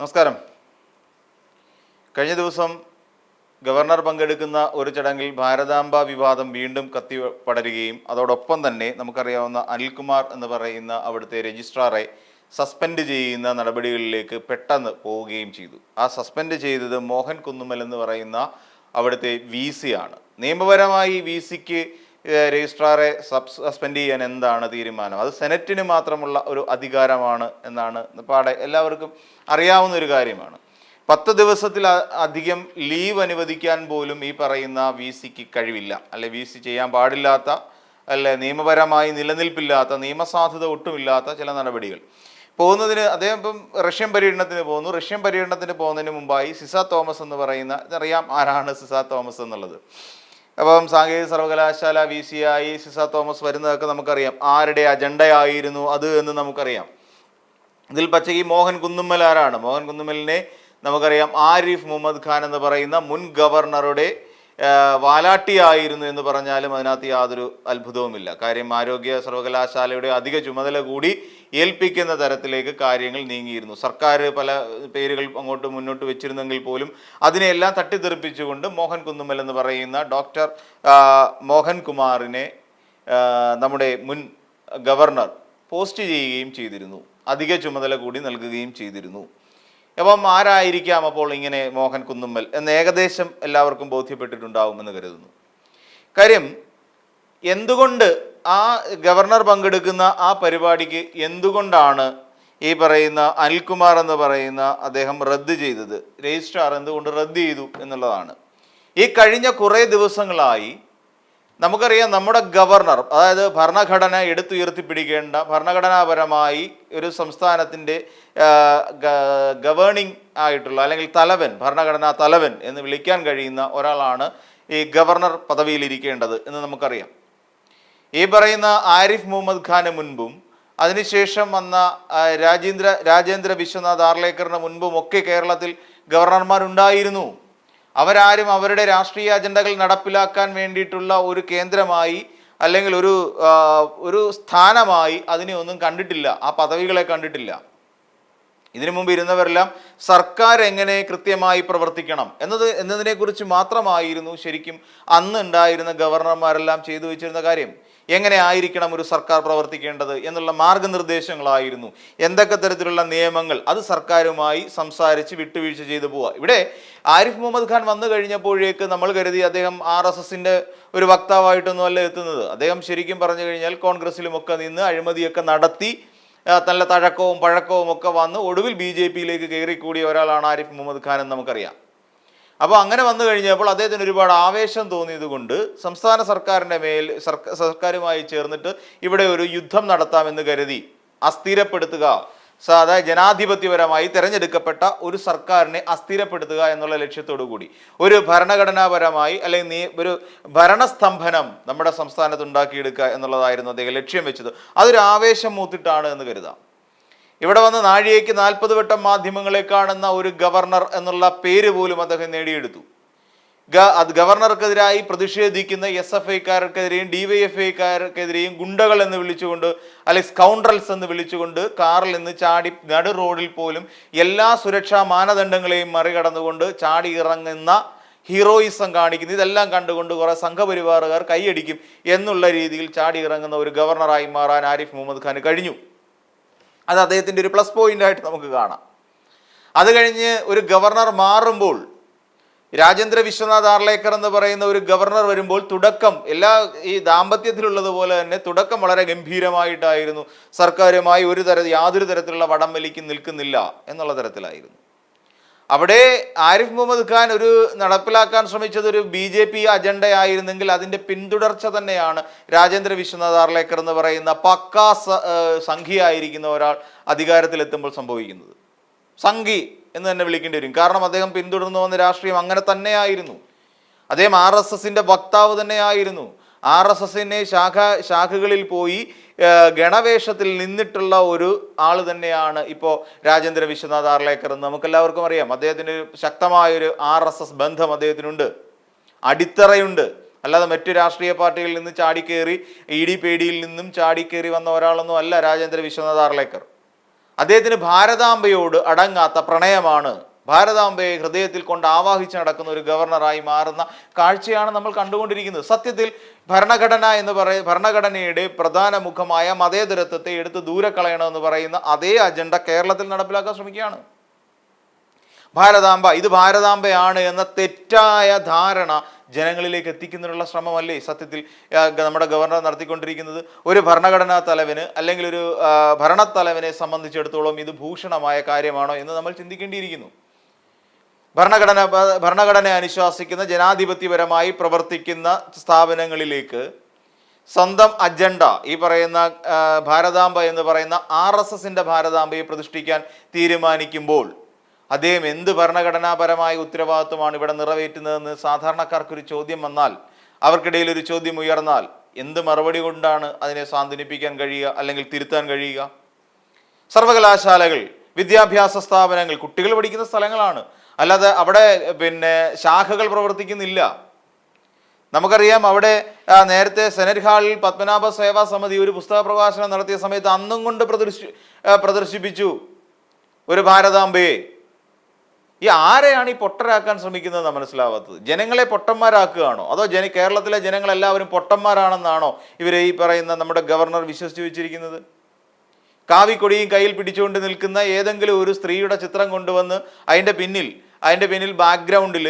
നമസ്കാരം. കഴിഞ്ഞ ദിവസം ഗവർണർ പങ്കെടുക്കുന്ന ഒരു ചടങ്ങിൽ ഭാരതാംബ വിവാദം വീണ്ടും കത്തി പടരുകയും അതോടൊപ്പം തന്നെ നമുക്കറിയാവുന്ന അനിൽകുമാർ എന്ന് പറയുന്ന അവിടുത്തെ രജിസ്ട്രാറെ സസ്പെൻഡ് ചെയ്യുന്ന നടപടികളിലേക്ക് പെട്ടെന്ന് പോവുകയും ചെയ്തു. ആ സസ്പെൻഡ് ചെയ്തത് മോഹൻ കുന്നുമൽ എന്ന് പറയുന്ന അവിടുത്തെ വി ആണ്. നിയമപരമായി വി സിക്ക് രജിസ്ട്രാറെ സബ് സസ്പെൻഡ് ചെയ്യാൻ എന്താണ് തീരുമാനം? അത് സെനറ്റിന് മാത്രമുള്ള ഒരു അധികാരമാണ് എന്നാണ് പാടെ എല്ലാവർക്കും അറിയാവുന്ന ഒരു കാര്യമാണ്. പത്ത് ദിവസത്തിൽ അധികം ലീവ് അനുവദിക്കാൻ പോലും ഈ പറയുന്ന വി സിക്ക് കഴിവില്ല. അല്ലെ വി സി ചെയ്യാൻ പാടില്ലാത്ത അല്ലെ നിയമപരമായി നിലനിൽപ്പില്ലാത്ത നിയമസാധുത ഒട്ടുമില്ലാത്ത ചില നടപടികൾ. പോകുന്നതിന് അദ്ദേഹം ഇപ്പം റഷ്യൻ പര്യടനത്തിന് പോകുന്നു. റഷ്യൻ പര്യടനത്തിന് പോകുന്നതിന് മുമ്പായി സിസ തോമസ് എന്ന് പറയുന്ന അറിയാം ആരാണ് സിസ തോമസ് എന്നുള്ളത്. അപ്പം സാങ്കേതിക സർവകലാശാല V C I Ciza Thomas വരുന്നതൊക്കെ നമുക്കറിയാം. ആരുടെ അജണ്ടയായിരുന്നു അത് എന്ന് നമുക്കറിയാം. ഇതിൽ പച്ചയ്ക്ക് മോഹൻ കുന്നുമ്മൽ ആരാണ്? മോഹൻ കുന്നുമ്മലിനെ നമുക്കറിയാം ആരിഫ് മുഹമ്മദ് ഖാൻ എന്ന് പറയുന്ന മുൻ ഗവർണറുടെ വാലാട്ടിയായിരുന്നു എന്ന് പറഞ്ഞാലും അതിനകത്ത് യാതൊരു അത്ഭുതവുമില്ല. കാര്യം ആരോഗ്യ സർവകലാശാലയുടെ അധിക ചുമതല കൂടി ഏൽപ്പിക്കുന്ന തരത്തിലേക്ക് കാര്യങ്ങൾ നീങ്ങിയിരുന്നു. സർക്കാർ പല പേരുകൾ അങ്ങോട്ട് മുന്നോട്ട് വെച്ചിരുന്നെങ്കിൽ പോലും അതിനെയെല്ലാം തട്ടിത്തെറിപ്പിച്ചുകൊണ്ട് മോഹൻ കുന്നുമ്മൽ എന്ന് പറയുന്ന ഡോക്ടർ മോഹൻ കുമാറിനെ നമ്മുടെ മുൻ ഗവർണർ പോസ്റ്റ് ചെയ്യുകയും ചെയ്തിരുന്നു. അധിക ചുമതല കൂടി നൽകുകയും ചെയ്തിരുന്നു. അപ്പം ആരായിരിക്കാം അപ്പോൾ ഇങ്ങനെ മോഹൻ കുന്നുമ്മൽ എന്ന് ഏകദേശം എല്ലാവർക്കും ബോധ്യപ്പെട്ടിട്ടുണ്ടാവുമെന്ന് കരുതുന്നു. കാര്യം എന്തുകൊണ്ട് ആ ഗവർണർ പങ്കെടുക്കുന്ന ആ പരിപാടിക്ക് എന്തുകൊണ്ടാണ് ഈ പറയുന്ന അനിൽകുമാർ എന്ന് പറയുന്ന അദ്ദേഹം റദ്ദ് ചെയ്തത്? രജിസ്ട്രാർ എന്തുകൊണ്ട് റദ്ദ് ചെയ്തു എന്നുള്ളതാണ്. ഈ കഴിഞ്ഞ കുറേ ദിവസങ്ങളായി നമുക്കറിയാം നമ്മുടെ ഗവർണർ അതായത് ഭരണഘടന എടുത്തുയർത്തിപ്പിടിക്കേണ്ട ഭരണഘടനാപരമായി ഒരു സംസ്ഥാനത്തിന്റെ ഗവേണിംഗ് ആയിട്ടുള്ള അല്ലെങ്കിൽ തലവൻ ഭരണഘടനാ തലവൻ എന്ന് വിളിക്കാൻ കഴിയുന്ന ഒരാളാണ് ഈ ഗവർണർ പദവിയിലിരിക്കേണ്ടത് എന്ന് നമുക്കറിയാം. ഈ പറയുന്ന ആരിഫ് മുഹമ്മദ് ഖാന് മുൻപും അതിനുശേഷം വന്ന രാജേന്ദ്ര രാജേന്ദ്ര വിശ്വനാഥ് ആർലേക്കറിന് മുൻപും ഒക്കെ കേരളത്തിൽ ഗവർണർമാരുണ്ടായിരുന്നു. അവരാരും അവരുടെ രാഷ്ട്രീയ അജണ്ടകൾ നടപ്പിലാക്കാൻ വേണ്ടിയിട്ടുള്ള ഒരു കേന്ദ്രമായി അല്ലെങ്കിൽ ഒരു ഒരു സ്ഥാനമായി അതിനെ ഒന്നും കണ്ടിട്ടില്ല. ആ പദവികളെ കണ്ടിട്ടില്ല. ഇതിനു മുമ്പ് ഇരുന്നവരെല്ലാം സർക്കാർ എങ്ങനെ കൃത്യമായി പ്രവർത്തിക്കണം എന്നത് എന്നതിനെക്കുറിച്ച് മാത്രമായിരുന്നു ശരിക്കും അന്ന് ഉണ്ടായിരുന്ന ഗവർണർമാരെല്ലാം ചെയ്തു വെച്ചിരുന്ന കാര്യം. എങ്ങനെ ആയിരിക്കണം ഒരു സർക്കാർ പ്രവർത്തിക്കേണ്ടത് എന്നുള്ള മാർഗനിർദ്ദേശങ്ങളായിരുന്നു. എന്തൊക്കെ തരത്തിലുള്ള നിയമങ്ങൾ അത് സർക്കാരുമായി സംസാരിച്ച് വിട്ടുവീഴ്ച ചെയ്തു പോവുക. ഇവിടെ ആരിഫ് മുഹമ്മദ് ഖാൻ വന്നു കഴിഞ്ഞപ്പോഴേക്ക് നമ്മൾ കരുതി അദ്ദേഹം ആർ എസ് എസിന്റെ ഒരു വക്താവായിട്ടൊന്നും അല്ല എത്തുന്നത്. അദ്ദേഹം ശരിക്കും പറഞ്ഞു കഴിഞ്ഞാൽ കോൺഗ്രസിലുമൊക്കെ നിന്ന് അഴിമതിയൊക്കെ നടത്തി നല്ല തഴക്കവും പഴക്കവും ഒക്കെ വന്ന് ഒടുവിൽ ബി ജെ പിയിലേക്ക് കയറിക്കൂടിയ ഒരാളാണ് ആരിഫ് മുഹമ്മദ് ഖാൻ എന്ന് നമുക്കറിയാം. അപ്പോൾ അങ്ങനെ വന്നു കഴിഞ്ഞപ്പോൾ അദ്ദേഹത്തിന് ഒരുപാട് ആവേശം തോന്നിയത് കൊണ്ട് സംസ്ഥാന സർക്കാരിന്റെ മേൽ സർക്കാരുമായി ചേർന്നിട്ട് ഇവിടെ ഒരു യുദ്ധം നടത്താമെന്ന് കരുതി അസ്ഥിരപ്പെടുത്തുക. സാധാ ജനാധിപത്യപരമായി തിരഞ്ഞെടുക്കപ്പെട്ട ഒരു സർക്കാരിനെ അസ്ഥിരപ്പെടുത്തുക എന്നുള്ള ലക്ഷ്യത്തോടു കൂടി. ഒരു ഭരണഘടനാപരമായി അല്ലെങ്കിൽ നീ ഒരു ഭരണസ്തംഭനം നമ്മുടെ സംസ്ഥാനത്ത് ഉണ്ടാക്കിയെടുക്കുക എന്നുള്ളതായിരുന്നു അദ്ദേഹം ലക്ഷ്യം വെച്ചത്. അതൊരു ആവേശം മൂത്തിട്ടാണ് എന്ന് കരുതാം. ഇവിടെ വന്ന് നാഴികയ്ക്ക് നാൽപ്പത് വട്ടം മാധ്യമങ്ങളെ കാണുന്ന ഒരു ഗവർണർ എന്നുള്ള പേര് പോലും അദ്ദേഹം നേടിയെടുത്തു. ഗവർണർക്കെതിരായി പ്രതിഷേധിക്കുന്ന എസ് എഫ് ഐക്കാർക്കെതിരെയും ഡി വൈ എഫ് ഐക്കാർക്കെതിരെയും ഗുണ്ടകൾ എന്ന് വിളിച്ചുകൊണ്ട് അല്ലെങ്കിൽ സ്കൗണ്ടറൽസ് എന്ന് വിളിച്ചുകൊണ്ട് കാറിൽ നിന്ന് ചാടി നടു റോഡിൽ പോലും എല്ലാ സുരക്ഷാ മാനദണ്ഡങ്ങളെയും മറികടന്നുകൊണ്ട് ചാടി ഇറങ്ങുന്ന ഹീറോയിസം കാണിക്കുന്നു. ഇതെല്ലാം കണ്ടുകൊണ്ട് കുറേ സംഘപരിവാറുകാർ കൈയടിക്കും എന്നുള്ള രീതിയിൽ ചാടി ഇറങ്ങുന്ന ഒരു ഗവർണറായി മാറാൻ ആരിഫ് മുഹമ്മദ് ഖാന് കഴിഞ്ഞു. അത് അദ്ദേഹത്തിന്റെ ഒരു പ്ലസ് പോയിന്റ് ആയിട്ട് നമുക്ക് കാണാം. അത് കഴിഞ്ഞ് ഒരു ഗവർണർ മാറുമ്പോൾ രാജേന്ദ്ര വിശ്വനാഥ് ആർലേക്കർ എന്ന് പറയുന്ന ഒരു ഗവർണർ വരുമ്പോൾ തുടക്കം എല്ലാ ഈ ദാമ്പത്യത്തിലുള്ളതുപോലെ തന്നെ തുടക്കം വളരെ ഗംഭീരമായിട്ടായിരുന്നു. സർക്കാരുമായി ഒരു തര യാതൊരു തരത്തിലുള്ള വടം വലിക്കും നിൽക്കുന്നില്ല എന്നുള്ള തരത്തിലായിരുന്നു. അവിടെ ആരിഫ് മുഹമ്മദ് ഖാൻ ഒരു നടപ്പിലാക്കാൻ ശ്രമിച്ചത് ഒരു ബി ജെ പി അജണ്ടയായിരുന്നെങ്കിൽ അതിന്റെ പിന്തുടർച്ച തന്നെയാണ് രാജേന്ദ്ര വിശ്വനാഥ് ആർലേക്കർ എന്ന് പറയുന്ന പക്കാ സംഘിയായിരിക്കുന്ന ഒരാൾ അധികാരത്തിലെത്തുമ്പോൾ സംഭവിക്കുന്നത്. സംഘി എന്ന് തന്നെ വിളിക്കേണ്ടി വരും. കാരണം അദ്ദേഹം പിന്തുടർന്നു വന്ന രാഷ്ട്രീയം അങ്ങനെ തന്നെയായിരുന്നു. അദ്ദേഹം ആർ എസ് എസിന്റെ വക്താവ് തന്നെയായിരുന്നു. ആർ എസ് എസിനെ ശാഖ ശാഖകളിൽ പോയി ഗണവേഷത്തിൽ നിന്നിട്ടുള്ള ഒരു ആൾ തന്നെയാണ് ഇപ്പോൾ രാജേന്ദ്ര വിശ്വനാഥ് ആർലേക്കർ എന്ന് നമുക്കെല്ലാവർക്കും അറിയാം. അദ്ദേഹത്തിന് ശക്തമായൊരു ആർ എസ് എസ് ബന്ധം അദ്ദേഹത്തിനുണ്ട്. അടിത്തറയുണ്ട്. അല്ലാതെ മറ്റു രാഷ്ട്രീയ പാർട്ടികളിൽ നിന്ന് ചാടിക്കേറി ഇ ഡി പി ഡിയിൽ നിന്നും ചാടിക്കേറി വന്ന ഒരാളൊന്നും അല്ല രാജേന്ദ്ര വിശ്വനാഥ് ആർലേക്കർ. അദ്ദേഹത്തിന് ഭാരതാംബയോട് അടങ്ങാത്ത പ്രണയമാണ് ഭാരതാംബയെ ഹൃദയത്തിൽ കൊണ്ട് ആവാഹിച്ച് നടക്കുന്ന ഒരു ഗവർണറായി മാറുന്ന കാഴ്ചയാണ് നമ്മൾ കണ്ടുകൊണ്ടിരിക്കുന്നത്. സത്യത്തിൽ ഭരണഘടന എന്ന് പറയ ഭരണഘടനയുടെ പ്രധാന മുഖമായ മതേതരത്വത്തെ എടുത്ത് ദൂരെ കളയണമെന്ന് പറയുന്ന അതേ അജണ്ട കേരളത്തിൽ നടപ്പിലാക്കാൻ ശ്രമിക്കുകയാണ്. ഭാരതാംബ ഇത് ഭാരതാംബയാണ് എന്ന തെറ്റായ ധാരണ ജനങ്ങളിലേക്ക് എത്തിക്കുന്നതിനുള്ള ശ്രമമല്ലേ സത്യത്തിൽ നമ്മുടെ ഗവർണർ നടത്തിക്കൊണ്ടിരിക്കുന്നത്? ഒരു ഭരണഘടനാ തലവന് അല്ലെങ്കിൽ ഒരു ഭരണത്തലവനെ സംബന്ധിച്ചിടത്തോളം ഇത് ഭൂഷണമായ കാര്യമാണോ എന്ന് നമ്മൾ ചിന്തിക്കേണ്ടിയിരിക്കുന്നു. ഭരണഘടന ഭരണഘടന അനുശാസിക്കുന്ന ജനാധിപത്യപരമായി പ്രവർത്തിക്കുന്ന സ്ഥാപനങ്ങളിലേക്ക് സ്വന്തം അജണ്ട ഈ പറയുന്ന ഭാരതാംബ എന്ന് പറയുന്ന ആർ എസ് എസിന്റെ ഭാരതാംബയെ പ്രതിഷ്ഠിക്കാൻ തീരുമാനിക്കുമ്പോൾ അദ്ദേഹം എന്ത് ഭരണഘടനാപരമായ ഉത്തരവാദിത്വമാണ് ഇവിടെ നിറവേറ്റുന്നതെന്ന് സാധാരണക്കാർക്കൊരു ചോദ്യം വന്നാൽ അവർക്കിടയിൽ ഒരു ചോദ്യം ഉയർന്നാൽ എന്ത് മറുപടി കൊണ്ടാണ് അതിനെ സാന്ത്വനിപ്പിക്കാൻ കഴിയുക അല്ലെങ്കിൽ തിരുത്താൻ കഴിയുക? സർവകലാശാലകൾ വിദ്യാഭ്യാസ സ്ഥാപനങ്ങൾ കുട്ടികൾ പഠിക്കുന്ന സ്ഥലങ്ങളാണ് അല്ലാതെ അവിടെ പിന്നെ ശാഖകൾ പ്രവർത്തിക്കുന്നില്ല. നമുക്കറിയാം അവിടെ നേരത്തെ സെനറ്റ് ഹാളിൽ പത്മനാഭ സേവാ സമിതി ഒരു പുസ്തക പ്രകാശനം നടത്തിയ സമയത്ത് അന്നും കൊണ്ട് പ്രദർശി പ്രദർശിപ്പിച്ചു ഒരു ഭാരതാംബയെ ഈ ആരെയാണ് ഈ പൊട്ടരാക്കാൻ ശ്രമിക്കുന്നത് മനസ്സിലാവാത്തത്? ജനങ്ങളെ പൊട്ടന്മാരാക്കുകയാണോ? അതോ ജന കേരളത്തിലെ ജനങ്ങളെല്ലാവരും പൊട്ടന്മാരാണെന്നാണോ ഇവരെ ഈ പറയുന്ന നമ്മുടെ ഗവർണർ വിശ്വസിച്ച് വെച്ചിരിക്കുന്നത് കാവിക്കൊടിയും കയ്യിൽ പിടിച്ചുകൊണ്ട് നിൽക്കുന്ന ഏതെങ്കിലും ഒരു സ്ത്രീയുടെ ചിത്രം കൊണ്ടുവന്ന് അതിന്റെ പിന്നിൽ അതിന്റെ പിന്നിൽ ബാക്ക്ഗ്രൗണ്ടിൽ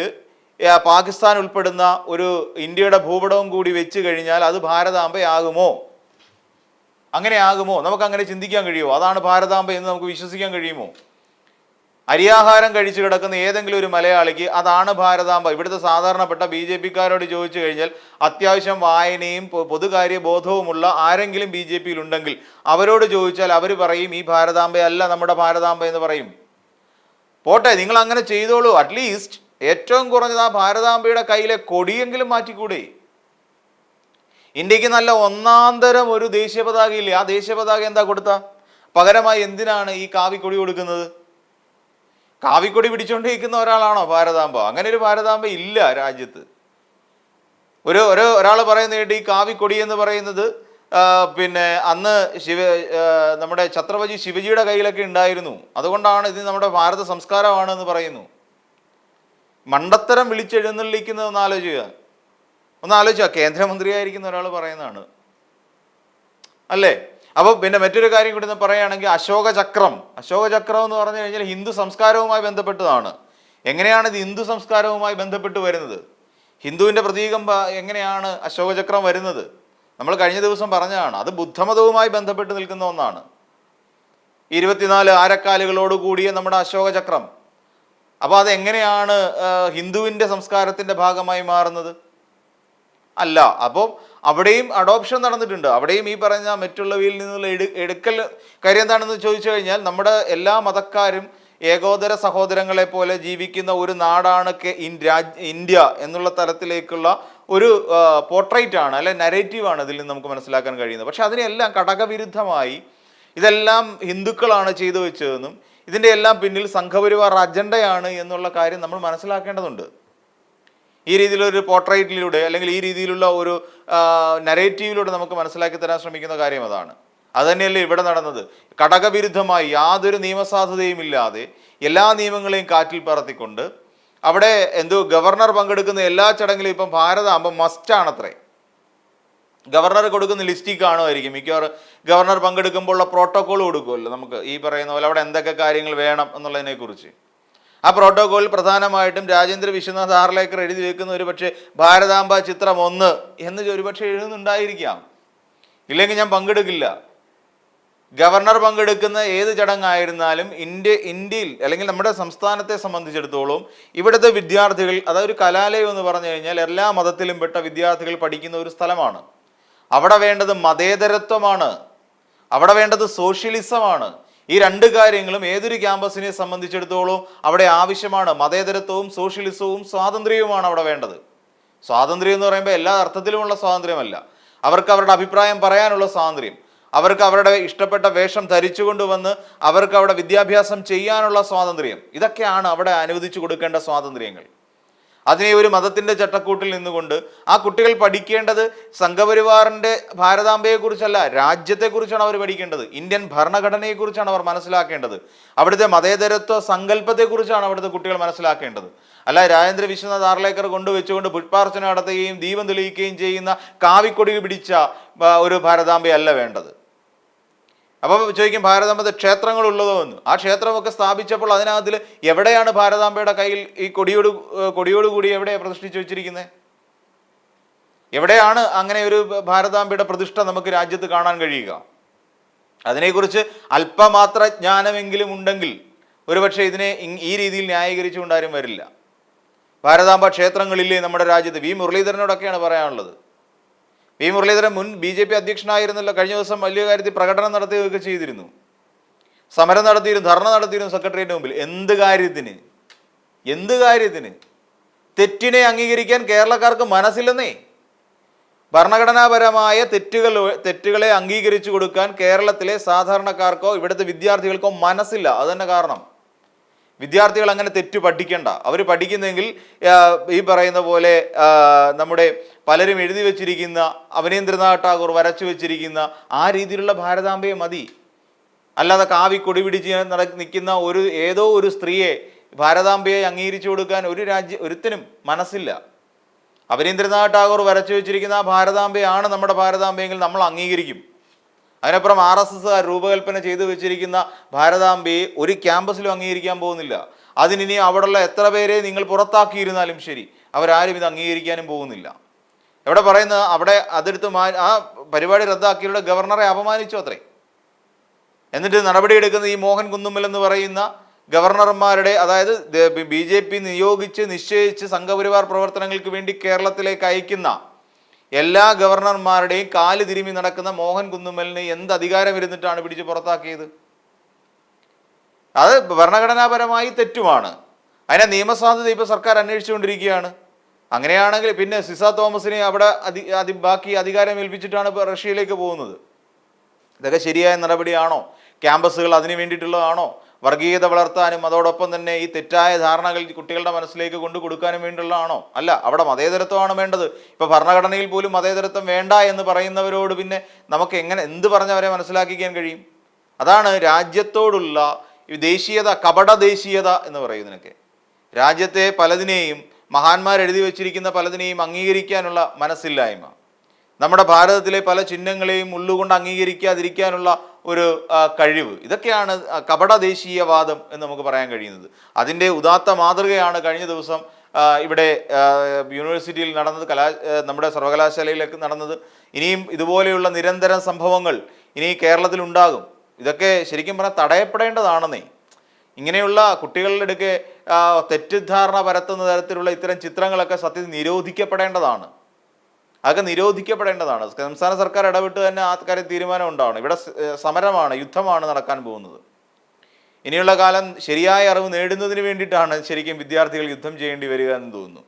പാകിസ്ഥാൻ ഉൾപ്പെടുന്ന ഒരു ഇന്ത്യയുടെ ഭൂപടവും കൂടി വെച്ച് കഴിഞ്ഞാൽ അത് ഭാരതാംബയാകുമോ? അങ്ങനെ ആകുമോ നമുക്ക് അങ്ങനെ ചിന്തിക്കാൻ കഴിയുമോ? അതാണ് ഭാരതാംബ എന്ന് നമുക്ക് വിശ്വസിക്കാൻ കഴിയുമോ? അരിയാഹാരം കഴിച്ചു കിടക്കുന്ന ഏതെങ്കിലും ഒരു മലയാളിക്ക് അതാണ് ഭാരതാംബ. ഇവിടുത്തെ സാധാരണപ്പെട്ട ബി ജെ പിക്കാരോട് ചോദിച്ചു കഴിഞ്ഞാൽ അത്യാവശ്യം വായനയും പൊതുകാര്യ ബോധവുമുള്ള ആരെങ്കിലും ബി ജെ പിയിൽ ഉണ്ടെങ്കിൽ അവരോട് ചോദിച്ചാൽ അവർ പറയും ഈ ഭാരതാംബയല്ല നമ്മുടെ ഭാരതാംബ എന്ന് പറയും. പോട്ടെ നിങ്ങൾ അങ്ങനെ ചെയ്തോളൂ അറ്റ്ലീസ്റ്റ് ഏറ്റവും കുറഞ്ഞത് ആ ഭാരതാംബയുടെ കയ്യിലെ കൊടിയെങ്കിലും മാറ്റിക്കൂടെ. ഇന്ത്യയ്ക്ക് നല്ല ഒന്നാന്തരം ഒരു ദേശീയ പതാക ഇല്ലേ? ആ ദേശീയ പതാക എന്താ കൊടുത്ത? പകരമായി എന്തിനാണ് ഈ കാവിക്കൊടി കൊടുക്കുന്നത്? കാവിക്കൊടി പിടിച്ചുകൊണ്ടിരിക്കുന്ന ഒരാളാണോ ഭാരതാംബ? അങ്ങനെ ഒരു ഭാരതാംബ ഇല്ല രാജ്യത്ത്. ഒരു ഒരു ഒരാൾ പറയുന്ന കേട്ട് ഈ കാവിക്കൊടി എന്ന് പറയുന്നത് പിന്നെ അന്ന് ശിവ നമ്മുടെ ഛത്രപതി ശിവജിയുടെ കയ്യിലൊക്കെ ഉണ്ടായിരുന്നു. അതുകൊണ്ടാണ് ഇത് നമ്മുടെ ഭാരത സംസ്കാരമാണ് എന്ന് പറയുന്നു. മണ്ടത്തരം വിളിച്ചെഴുന്നള്ളിക്കുന്നത് ഒന്ന് ആലോചിക്കുക. ഒന്ന് ആലോചിക്കുക. കേന്ദ്രമന്ത്രിയായിരിക്കുന്ന ഒരാൾ പറയുന്നതാണ്. അല്ലേ? അപ്പോൾ പിന്നെ മറ്റൊരു കാര്യം കൂടി ഒന്ന് പറയുകയാണെങ്കിൽ അശോക ചക്രം അശോക ചക്രം എന്ന് പറഞ്ഞു കഴിഞ്ഞാൽ ഹിന്ദു സംസ്കാരവുമായി ബന്ധപ്പെട്ടതാണ്. എങ്ങനെയാണ് ഇത് ഹിന്ദു സംസ്കാരവുമായി ബന്ധപ്പെട്ട് വരുന്നത്? ഹിന്ദുവിന്റെ പ്രതീകം എങ്ങനെയാണ് അശോകചക്രം വരുന്നത്? നമ്മൾ കഴിഞ്ഞ ദിവസം പറഞ്ഞതാണ് അത് ബുദ്ധമതവുമായി ബന്ധപ്പെട്ട് നിൽക്കുന്ന ഒന്നാണ്. ഇരുപത്തിനാല് ആരക്കാലുകളോട് കൂടിയ നമ്മുടെ അശോക ചക്രം അപ്പോൾ അതെങ്ങനെയാണ് ഹിന്ദുവിന്റെ സംസ്കാരത്തിന്റെ ഭാഗമായി മാറുന്നത്? അല്ല അപ്പോൾ അവിടെയും അഡോപ്ഷൻ നടന്നിട്ടുണ്ട്. അവിടെയും ഈ പറഞ്ഞ മറ്റുള്ളവയിൽ നിന്നുള്ള എടു എടുക്കൽ കാര്യം എന്താണെന്ന് ചോദിച്ചു കഴിഞ്ഞാൽ നമ്മുടെ എല്ലാ മതക്കാരും ഏകോദര സഹോദരങ്ങളെ പോലെ ജീവിക്കുന്ന ഒരു നാടാണ് ഇന്ത്യ എന്നുള്ള തലത്തിലേക്കുള്ള ഒരു പോർട്രേറ്റ് ആണ് അല്ലെ നരേറ്റീവാണ് ഇതിൽ നിന്ന് നമുക്ക് മനസ്സിലാക്കാൻ കഴിയുന്നത്. പക്ഷെ അതിനെല്ലാം ഘടകവിരുദ്ധമായി ഇതെല്ലാം ഹിന്ദുക്കളാണ് ചെയ്തു വെച്ചതെന്നും ഇതിന്റെ എല്ലാം പിന്നിൽ സംഘപരിവാർ അജണ്ടയാണ് എന്നുള്ള കാര്യം നമ്മൾ മനസ്സിലാക്കേണ്ടതുണ്ട്. ഈ രീതിയിലൊരു പോർട്രേറ്റിലൂടെ അല്ലെങ്കിൽ ഈ രീതിയിലുള്ള ഒരു നരേറ്റീവിലൂടെ നമുക്ക് മനസ്സിലാക്കി തരാൻ ശ്രമിക്കുന്ന കാര്യം അതാണ്. അതുതന്നെയല്ലേ ഇവിടെ നടന്നത്. ഘടകവിരുദ്ധമായി യാതൊരു നിയമസാധുതയും ഇല്ലാതെ എല്ലാ നിയമങ്ങളെയും കാറ്റിൽ പറത്തിക്കൊണ്ട് അവിടെ എന്തോ ഗവർണർ പങ്കെടുക്കുന്ന എല്ലാ ചടങ്ങിലും ഇപ്പം ഭാരതാകുമ്പോൾ മസ്റ്റാണത്രേ ഗവർണർ കൊടുക്കുന്ന ലിസ്റ്റിൽ കാണുമായിരിക്കും. മിക്കവാറും ഗവർണർ പങ്കെടുക്കുമ്പോഴുള്ള പ്രോട്ടോകോൾ കൊടുക്കുമല്ലോ നമുക്ക്. ഈ പറയുന്ന പോലെ അവിടെ എന്തൊക്കെ കാര്യങ്ങൾ വേണം എന്നുള്ളതിനെക്കുറിച്ച്. ആ പ്രോട്ടോകോളിൽ പ്രധാനമായിട്ടും രാജേന്ദ്ര വിശ്വനാഥ് ആർലേക്കർ എഴുതി വെക്കുന്ന ഒരു പക്ഷേ ഭാരതാംബ ചിത്രം ഒന്ന് എന്ന് ഒരുപക്ഷെ എഴുതുന്നുണ്ടായിരിക്കാം. ഇല്ലെങ്കിൽ ഞാൻ പങ്കെടുക്കില്ല. ഗവർണർ പങ്കെടുക്കുന്ന ഏത് ചടങ്ങായിരുന്നാലും ഇന്ത്യ ഇന്ത്യയിൽ അല്ലെങ്കിൽ നമ്മുടെ സംസ്ഥാനത്തെ സംബന്ധിച്ചിടത്തോളം ഇവിടുത്തെ വിദ്യാർത്ഥികൾ അതായത് ഒരു കലാലയം എന്ന് പറഞ്ഞു കഴിഞ്ഞാൽ എല്ലാ മതത്തിലും പെട്ട വിദ്യാർത്ഥികൾ പഠിക്കുന്ന ഒരു സ്ഥലമാണ്. അവിടെ വേണ്ടത് മതേതരത്വമാണ്. അവിടെ വേണ്ടത് സോഷ്യലിസമാണ്. ഈ രണ്ട് കാര്യങ്ങളും ഏതൊരു ക്യാമ്പസിനെ സംബന്ധിച്ചിടത്തോളം അവിടെ ആവശ്യമാണ്. മതേതരത്വവും സോഷ്യലിസവും സ്വാതന്ത്ര്യവുമാണ് അവിടെ വേണ്ടത്. സ്വാതന്ത്ര്യം എന്ന് പറയുമ്പോൾ എല്ലാ അർത്ഥത്തിലുമുള്ള സ്വാതന്ത്ര്യമല്ല. അവർക്ക് അവരുടെ അഭിപ്രായം പറയാനുള്ള സ്വാതന്ത്ര്യം. അവർക്ക് അവരുടെ ഇഷ്ടപ്പെട്ട വേഷം ധരിച്ചുകൊണ്ടുവന്ന് അവർക്ക് അവിടെ വിദ്യാഭ്യാസം ചെയ്യാനുള്ള സ്വാതന്ത്ര്യം. ഇതൊക്കെയാണ് അവിടെ അനുവദിച്ചു കൊടുക്കേണ്ട സ്വാതന്ത്ര്യങ്ങൾ. അതിനെ ഒരു മതത്തിന്റെ ചട്ടക്കൂട്ടിൽ നിന്നുകൊണ്ട് ആ കുട്ടികൾ പഠിക്കേണ്ടത് സംഘപരിവാറിന്റെ ഭാരതാംബയെക്കുറിച്ചല്ല രാജ്യത്തെക്കുറിച്ചാണ് അവർ പഠിക്കേണ്ടത്. ഇന്ത്യൻ ഭരണഘടനയെക്കുറിച്ചാണ് അവർ മനസ്സിലാക്കേണ്ടത്. അവിടുത്തെ മതേതരത്വ സങ്കല്പത്തെക്കുറിച്ചാണ് അവിടുത്തെ കുട്ടികൾ മനസ്സിലാക്കേണ്ടത്. അല്ല രാജേന്ദ്ര വിശ്വനാഥ് ആർലേക്കർ കൊണ്ടുവച്ചുകൊണ്ട് പുഷ്പാർച്ചന നടത്തുകയും ദീപം തെളിയിക്കുകയും ചെയ്യുന്ന കാവിക്കൊടി പിടിച്ച ഒരു ഭാരതാംബയല്ല വേണ്ടത്. അപ്പോൾ ചോദിക്കും ഭാരതാംബത്തെ ക്ഷേത്രങ്ങൾ ഉള്ളതോ എന്ന്. ആ ക്ഷേത്രമൊക്കെ സ്ഥാപിച്ചപ്പോൾ അതിനകത്തിൽ എവിടെയാണ് ഭാരതാംബയുടെ കയ്യിൽ ഈ കൊടിയോട് കൊടിയോട് കൂടി എവിടെയാണ് പ്രതിഷ്ഠിച്ചു വെച്ചിരിക്കുന്നത് എവിടെയാണ് അങ്ങനെ ഒരു ഭാരതാംബയുടെ പ്രതിഷ്ഠ നമുക്ക് രാജ്യത്ത് കാണാൻ കഴിയുക? അതിനെക്കുറിച്ച് അല്പമാത്ര ജ്ഞാനമെങ്കിലും ഉണ്ടെങ്കിൽ ഒരുപക്ഷെ ഇതിനെ ഈ രീതിയിൽ ന്യായീകരിച്ചുകൊണ്ട് ആരും വരില്ല. ഭാരതാംബ ക്ഷേത്രങ്ങളില്ലേ നമ്മുടെ രാജ്യത്ത്? വി മുരളീധരനോടൊക്കെയാണ് പറയാനുള്ളത്. വി മുരളീധരൻ മുൻ ബി ജെ പി അധ്യക്ഷനായിരുന്നല്ലോ. കഴിഞ്ഞ ദിവസം വലിയ കാര്യത്തിൽ പ്രകടനം നടത്തുകയൊക്കെ ചെയ്തിരുന്നു. സമരം നടത്തിയിരുന്നു ധർണ നടത്തിയിരുന്നു സെക്രട്ടേറിയറ്റിന് മുമ്പിൽ. എന്ത് കാര്യത്തിന്? എന്ത് കാര്യത്തിന്? തെറ്റിനെ അംഗീകരിക്കാൻ കേരളക്കാർക്ക് മനസ്സില്ലെന്നേ. ഭരണഘടനാപരമായ തെറ്റുകൾ തെറ്റുകളെ അംഗീകരിച്ചു കൊടുക്കാൻ കേരളത്തിലെ സാധാരണക്കാർക്കോ ഇവിടുത്തെ വിദ്യാർത്ഥികൾക്കോ മനസ്സില്ല. അത് തന്നെ കാരണം. വിദ്യാർത്ഥികൾ അങ്ങനെ തെറ്റ് പഠിക്കണ്ട. അവർ പഠിക്കുന്നെങ്കിൽ ഈ പറയുന്ന പോലെ നമ്മുടെ പലരും എഴുതി വെച്ചിരിക്കുന്ന അവനേന്ദ്രനാഥ് ടാഗോർ വരച്ചു വെച്ചിരിക്കുന്ന ആ രീതിയിലുള്ള ഭാരതാംബയെ മതി. അല്ലാതെ കാവി കൊടി പിടിച്ച് നട നിൽക്കുന്ന ഒരു ഏതോ ഒരു സ്ത്രീയെ ഭാരതാംബയെ അംഗീകരിച്ചു കൊടുക്കാൻ ഒരു രാജ്യ ഒരുത്തിനും മനസ്സില്ല. അവനീന്ദ്രനാഥ് ടാഗോർ വരച്ചു വെച്ചിരിക്കുന്ന ആ ഭാരതാംബയാണ് നമ്മുടെ ഭാരതാംബയെങ്കിൽ നമ്മൾ അംഗീകരിക്കും. അതിനപ്പുറം ആർ എസ് എസ് രൂപകൽപ്പന ചെയ്തു വെച്ചിരിക്കുന്ന ഭാരതാംബയെ ഒരു ക്യാമ്പസിലും അംഗീകരിക്കാൻ പോകുന്നില്ല. അതിനി അവിടെയുള്ള എത്ര പേരെ നിങ്ങൾ പുറത്താക്കിയിരുന്നാലും ശരി അവരാരും ഇത് അംഗീകരിക്കാനും പോകുന്നില്ല. എവിടെ പറയുന്നത്? അവിടെ അതെടുത്ത് മാ ആ പരിപാടി റദ്ദാക്കിയുള്ള ഗവർണറെ അപമാനിച്ചു അത്രേ. എന്നിട്ട് നടപടിയെടുക്കുന്ന ഈ മോഹൻ കുന്നുമ്മൽ എന്ന് പറയുന്ന ഗവർണർമാരുടെ അതായത് ബി ജെ പി നിയോഗിച്ച് നിശ്ചയിച്ച് സംഘപരിവാർ പ്രവർത്തനങ്ങൾക്ക് വേണ്ടി കേരളത്തിലേക്ക് അയക്കുന്ന എല്ലാ ഗവർണർമാരുടെയും കാൽ തിരുമി നടക്കുന്ന മോഹൻ കുന്നുമ്മലിന് എന്ത് അധികാരം ഇരുന്നിട്ടാണ് പിടിച്ച് പുറത്താക്കിയത്? അത് ഭരണഘടനാപരമായി തെറ്റുമാണ്. അതിനെ നിയമസാധ്യത ഇപ്പോൾ സർക്കാർ അന്വേഷിച്ചുകൊണ്ടിരിക്കുകയാണ്. അങ്ങനെയാണെങ്കിൽ പിന്നെ സിസ തോമസിനെ അവിടെ അതി ബാക്കി അധികാരം ഏൽപ്പിച്ചിട്ടാണ് ഇപ്പോൾ റഷ്യയിലേക്ക് പോകുന്നത്. ഇതൊക്കെ ശരിയായ നടപടിയാണോ? ക്യാമ്പസുകൾ അതിന് വേണ്ടിയിട്ടുള്ളതാണോ? വർഗീയത വളർത്താനും അതോടൊപ്പം തന്നെ ഈ തെറ്റായ ധാരണകൾ കുട്ടികളുടെ മനസ്സിലേക്ക് കൊണ്ടു കൊടുക്കാനും വേണ്ടിയുള്ളതാണോ? അല്ല അവിടെ മതേതരത്വമാണ് വേണ്ടത്. ഇപ്പൊ ഭരണഘടനയിൽ പോലും മതേതരത്വം വേണ്ട എന്ന് പറയുന്നവരോട് പിന്നെ നമുക്ക് എങ്ങനെ എന്ത് പറഞ്ഞവരെ മനസ്സിലാക്കിക്കാൻ കഴിയും? അതാണ് രാജ്യത്തോടുള്ള ദേശീയത കപട ദേശീയത എന്ന് പറയുന്നതിനൊക്കെ. രാജ്യത്തെ പലതിനെയും മഹാന്മാർ എഴുതി വച്ചിരിക്കുന്ന പലതിനെയും അംഗീകരിക്കാനുള്ള മനസ്സില്ലായ്മ. നമ്മുടെ ഭാരതത്തിലെ പല ചിഹ്നങ്ങളെയും ഉള്ളുകൊണ്ട് അംഗീകരിക്കാതിരിക്കാനുള്ള ഒരു കഴിവ്. ഇതൊക്കെയാണ് കപട ദേശീയവാദം എന്ന് നമുക്ക് പറയാൻ കഴിയുന്നത്. അതിന്റെ ഉദാത്ത മാതൃകയാണ് കഴിഞ്ഞ ദിവസം ഇവിടെ യൂണിവേഴ്സിറ്റിയിൽ നടന്നത് കലാ നമ്മുടെ സർവകലാശാലയിലേക്ക് നടന്നത്. ഇനിയും ഇതുപോലെയുള്ള നിരന്തരം സംഭവങ്ങൾ ഇനി കേരളത്തിൽ ഉണ്ടാകും. ഇതൊക്കെ ശരിക്കും പറഞ്ഞാൽ തടയപ്പെടേണ്ടതാണെന്നേ. ഇങ്ങനെയുള്ള കുട്ടികളുടെ അടുക്കെ തെറ്റിദ്ധാരണ പരത്തുന്ന തരത്തിലുള്ള ഇത്തരം ചിത്രങ്ങളൊക്കെ സത്യത്തിൽ നിരോധിക്കപ്പെടേണ്ടതാണ്. അതൊക്കെ നിരോധിക്കപ്പെടേണ്ടതാണ്. സംസ്ഥാന സർക്കാർ ഇടപെട്ട് തന്നെ ആ കാര്യം തീരുമാനം ഉണ്ടാവണം. ഇവിടെ സമരമാണ് യുദ്ധമാണ് നടക്കാൻ പോകുന്നത്. ഇനിയുള്ള കാലം ശരിയായ അറിവ് നേടുന്നതിന് വേണ്ടിയിട്ടാണ് ശരിക്കും വിദ്യാർത്ഥികൾ യുദ്ധം ചെയ്യേണ്ടി വരിക എന്ന് തോന്നുന്നു.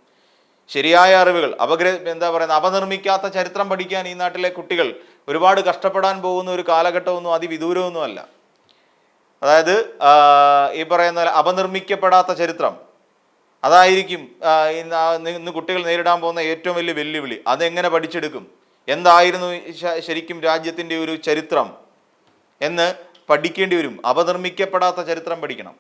ശരിയായ അറിവുകൾ അപഗ്ര എന്താ പറയുന്നത് അപനിർമ്മിക്കാത്ത ചരിത്രം പഠിക്കാൻ ഈ നാട്ടിലെ കുട്ടികൾ ഒരുപാട് കഷ്ടപ്പെടാൻ പോകുന്ന ഒരു കാലഘട്ടമൊന്നും അതിവിദൂരമൊന്നുമല്ല. അതായത് ഈ പറയുന്ന അപനിർമ്മിക്കപ്പെടാത്ത ചരിത്രം അതായിരിക്കും ഇന്ന് കുട്ടികൾ നേരിടാൻ പോകുന്ന ഏറ്റവും വലിയ വെല്ലുവിളി. അതെങ്ങനെ പഠിച്ചെടുക്കും? എന്തായിരുന്നു ശരിക്കും രാജ്യത്തിന്റെ ഒരു ചരിത്രം എന്ന് പഠിക്കേണ്ടി വരും. അപനിർമ്മിക്കപ്പെടാത്ത ചരിത്രം പഠിക്കണം.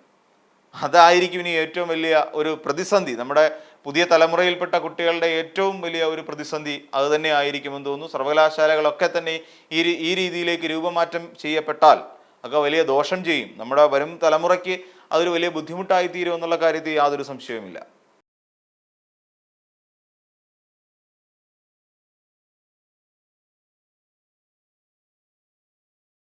അതായിരിക്കും ഇനി ഏറ്റവും വലിയ ഒരു പ്രതിസന്ധി. നമ്മുടെ പുതിയ തലമുറയിൽപ്പെട്ട കുട്ടികളുടെ ഏറ്റവും വലിയ ഒരു പ്രതിസന്ധി അത് തന്നെ ആയിരിക്കുമെന്ന് തോന്നുന്നു. സർവകലാശാലകളൊക്കെ തന്നെ ഈ ഈ രീതിയിലേക്ക് രൂപമാറ്റം ചെയ്യപ്പെട്ടാൽ ഒക്കെ വലിയ ദോഷം ചെയ്യും. നമ്മുടെ വരും തലമുറയ്ക്ക് അതൊരു വലിയ ബുദ്ധിമുട്ടായി തീരും എന്നുള്ള കാര്യത്തിൽ യാതൊരു സംശയവുമില്ല.